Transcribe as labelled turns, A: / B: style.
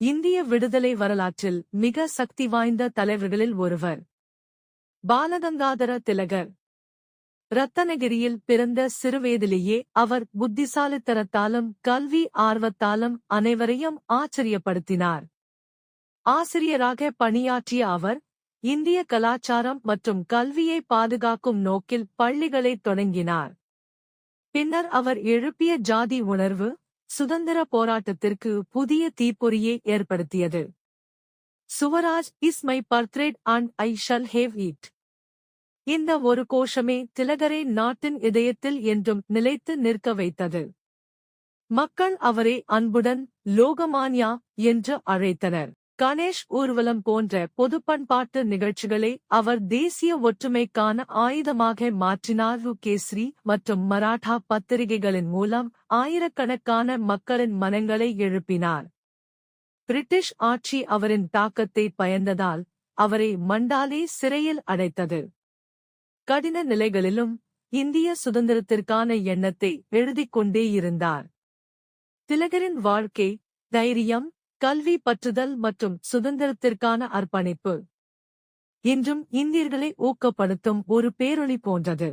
A: இந்திய விடுதலை வரலாற்றில் மிக சக்தி வாய்ந்த தலைவர்களில் ஒருவர். பாலகங்காதர திலகர். ரத்தனகிரியில் பிறந்த சிறுவயதிலேயே அவர் புத்திசாலித்தனத்தாலும் கல்வி ஆர்வத்தாலும் அனைவரையும் ஆச்சரியப்படுத்தினார். ஆசிரியராக பணியாற்றிய அவர் இந்திய கலாச்சாரம் மற்றும் கல்வியை பாதுகாக்கும் நோக்கில் பள்ளிகளை தொடங்கினார். பின்னர் அவர் எழுப்பிய ஜாதி உணர்வு சுதந்திர போராட்டத்திற்கு புதிய தீப்பொறியை ஏற்படுத்தியது. Swaraj is my birthright and I shall have it. இந்த ஒரு கோஷமே திலகரை நாட்டின் இதயத்தில் என்றும் நிலைத்து நிற்க வைத்தது. மக்கள் அவரை அன்புடன் லோகமான்யா என்று அழைத்தனர். கணேஷ் ஊர்வலம் போன்ற பொது பண்பாட்டு நிகழ்ச்சிகளை அவர் தேசிய ஒற்றுமைக்கான ஆயுதமாக மாற்றினார். கேஸ்ரி மற்றும் மராட்டா பத்திரிகைகளின் மூலம் ஆயிரக்கணக்கான மக்களின் மனங்களை எழுப்பினார். பிரிட்டிஷ் ஆட்சி அவரின் தாக்கத்தை பயந்ததால் அவரை மண்டாலே சிறையில் அடைத்தது. கடின நிலைகளிலும் இந்திய சுதந்திரத்திற்கான எண்ணத்தை எழுதிக் கொண்டே இருந்தார். திலகரின் வாழ்க்கை தைரியம் கல்வி பற்றுதல் மற்றும் சுதந்திரத்திற்கான அர்ப்பணிப்பு. இன்றும் இந்தியர்களை ஊக்கப்படுத்தும் ஒரு பேரொளி போன்றது.